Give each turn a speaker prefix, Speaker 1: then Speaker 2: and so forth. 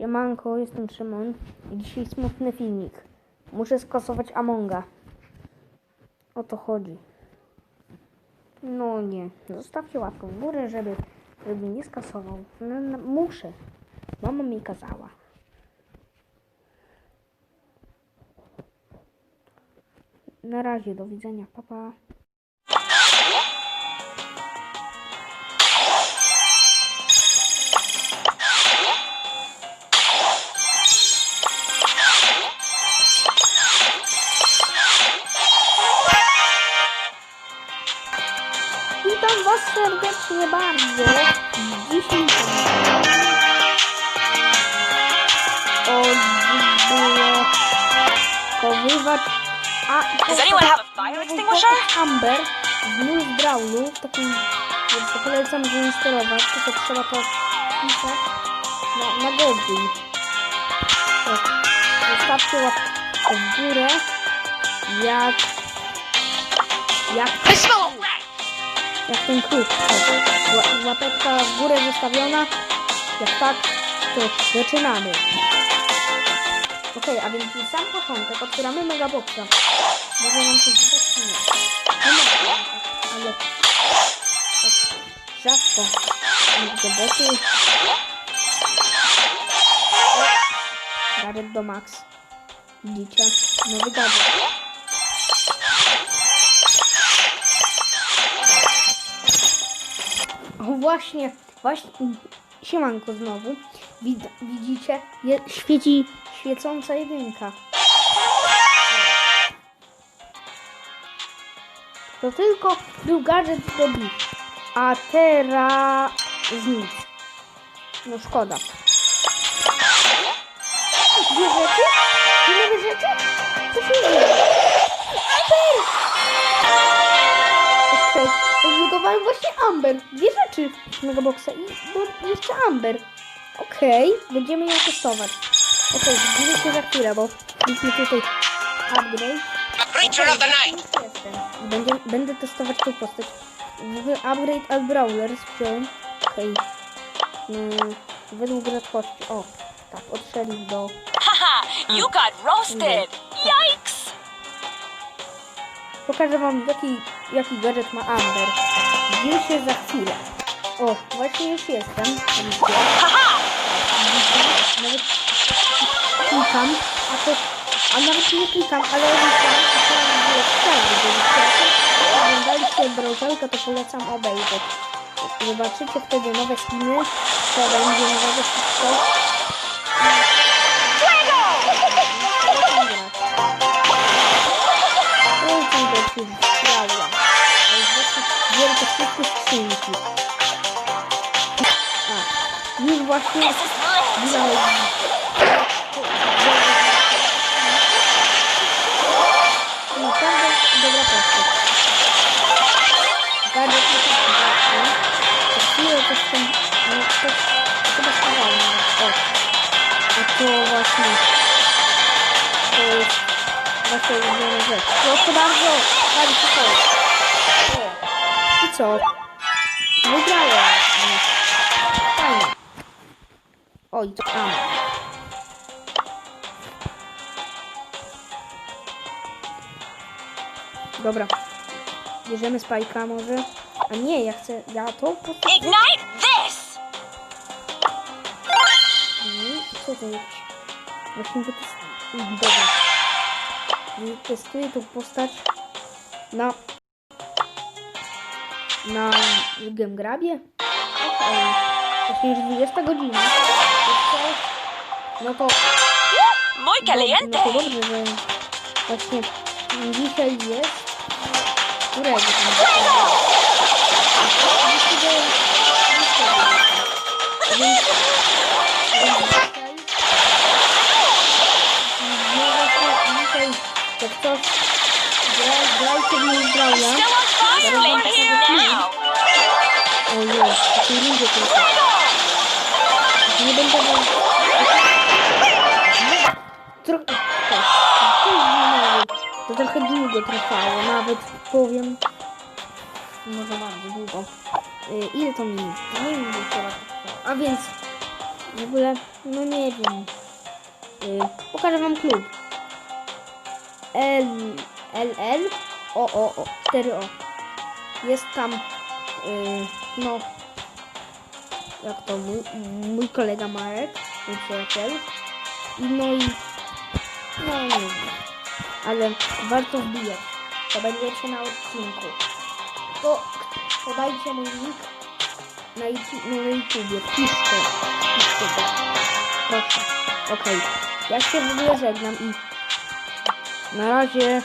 Speaker 1: Siemanko, jestem Szymon i dzisiaj smutny filmik. Muszę skasować Amonga. O to chodzi. No nie, zostawcie łapkę w górę, żeby, żeby nie skasował. No, no, muszę. Mama mi kazała. Na razie, do widzenia, papa. Pa. Serdecznie bardzo. Dzisiaj odblokowywacz a
Speaker 2: Does anyone have a fire extinguisher?
Speaker 1: Amber w News Brownu, takim, więc to polecam zainstalować, tylko trzeba to wpisać na, na Google. Tak. Zostawcie łapkę w górę, jak jak
Speaker 2: rat!
Speaker 1: Jak ten kruk. O, ła- łapeczka w górę zostawiona. Jak tak, to zaczynamy. Okej, a więc na sam początek otwieramy megaboxa. Może nam coś dać czy nie? Nie ma ale tak rzadko. Megaboxy. Gadżet do max. Widzicie? Nowy gadżet. Właśnie, właśnie, siemanko znowu. Wid, widzicie, je, świeci świecąca jedynka. To tylko był gadżet do bit. A teraz nic. No szkoda. Dwie rzeczy? Dwie rzeczy? Co się dzieje? Amber! Odblokowałem właśnie Amber. Dwie rzeczy z Megaboxa i bo jeszcze Amber. Okej, będziemy ją testować. Okej, widzimy się za chwilę, bo kliknę tutaj upgrade.
Speaker 2: Creature of the night!
Speaker 1: Będę, będę testować tą postać. Upgrade al Brawler wziąłem. Okej. Mm, według rzadkości. O, tak, odstrzelił do...
Speaker 2: Haha! You got roasted!
Speaker 1: Pokażę wam jaki, jaki gadżet ma Amber. Widzimy się za chwilę. O, właśnie już jestem. Widzicie? Nawet klikam, a to... A nawet nie klikam, ale a to było wcale, gdybyście oglądaliście browserka, to polecam obejrzeć. Zobaczycie wtedy nowe skiny, co będzie nowego wszystko. A, już właśnie Oj, to tam. Dobra. Bierzemy spajka może. A nie, ja chcę. Ja to.
Speaker 2: Ignite this!
Speaker 1: Mhm, Co to jest? Właśnie wytestuję. Dobra. Testuję tą postać na. Na Game Grabie. Okej. Właśnie już 20 godzina. Jest. No to.
Speaker 2: Muy
Speaker 1: No
Speaker 2: caliente!
Speaker 1: to dobrze, że właśnie dzisiaj jest. Którego no jak coś, graj, grajcie w mój
Speaker 2: on fire! We're here now!
Speaker 1: O nie, w takiej rundzie tylko. Nie będę wam... trwało, nawet powiem... Może bardzo długo. Y, ile to minut? Nie wiem, to trwało. A więc... W ogóle, no nie wiem. Y, pokażę wam klub. L, L, L, O, O, O, 4 O. Jest tam, y, no, jak to mój, mój kolega Marek, mój przyjaciel. I no i, no nie wiem. Ale warto wbijać. To będziecie na odcinku. To podajcie mój link na, na YouTubie. Piszcie. Piszcie go. Proszę. Okej. Ja się w ogóle żegnam i na razie